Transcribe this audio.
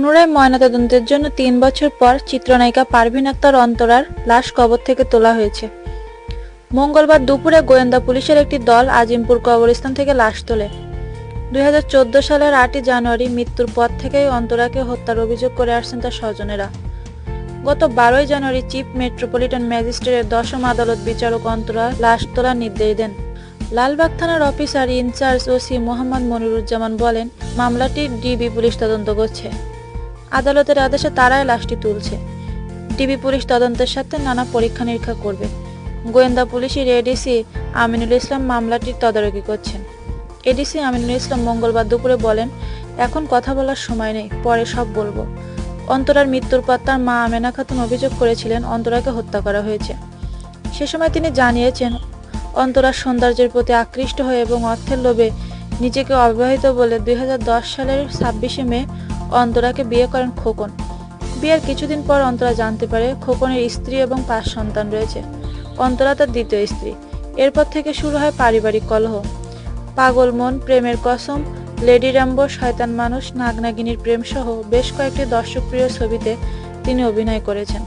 পুনরায় ময়নাতদন্তের জন্য তিন বছর পর চিত্রনায়িকা পারভিন আক্তার অন্তরার লাশ কবর থেকে তোলা হয়েছে। মঙ্গলবার দুপুরে গোয়েন্দা পুলিশের একটি দল আজিমপুর কবরস্থান থেকে লাশ তোলে। দু হাজার চোদ্দ সালের আটই জানুয়ারি মৃত্যুর পর থেকেই অন্তরাকে হত্যার অভিযোগ করে আসছেন তার স্বজনেরা। গত বারোই জানুয়ারি চিফ মেট্রোপলিটন ম্যাজিস্ট্রেটের দশম আদালত বিচারক অন্তরা লাশ তোলার নির্দেশ দেন। লালবাগ থানার officer in charge OC Mohammad Moniruzzaman বলেন, মামলাটি ডিবি পুলিশ তদন্ত করছে। আদালতের আদেশে তারাই লাশটি তুলছে। ডিবি পুলিশ তদন্তের সাথে নানা পরীক্ষা নিরীক্ষা করবে। গোয়েন্দা পুলিশের এডিসি আমিনুল ইসলাম মামলাটির তদারকি করছেন। এডিসি আমিনুল ইসলাম মঙ্গলবার দুপুরে বলেন, এখন কথা বলার সময় নেই, পরে সব বলব। অন্তরার মৃত্যুর পর তার মা আমেনা খাতুন অভিযোগ করেছিলেন, অন্তরাকে হত্যা করা হয়েছে। সে সময় তিনি জানিয়েছেন, অন্তরার সৌন্দর্যের প্রতি আকৃষ্ট হয়ে এবং অর্থের লোভে নিজেকে অবিবাহিত বলে দুই হাজার দশ সালের ছাব্বিশে মে অন্তরাকে বিয়ে করেন খোকন। বিয়ের কিছুদিন পর অন্তরা জানতে পারে খোকনের স্ত্রী এবং পাঁচ সন্তান রয়েছে। অন্তরা তার দ্বিতীয় স্ত্রী। এরপর থেকে শুরু হয় পারিবারিক কলহ। পাগল মন, প্রেমের কসম, লেডি র্যাম্বো, শয়তান মানুষ, নাগনাগিনীর প্রেমসহ বেশ কয়েকটি দর্শকপ্রিয় ছবিতে তিনি অভিনয় করেছেন।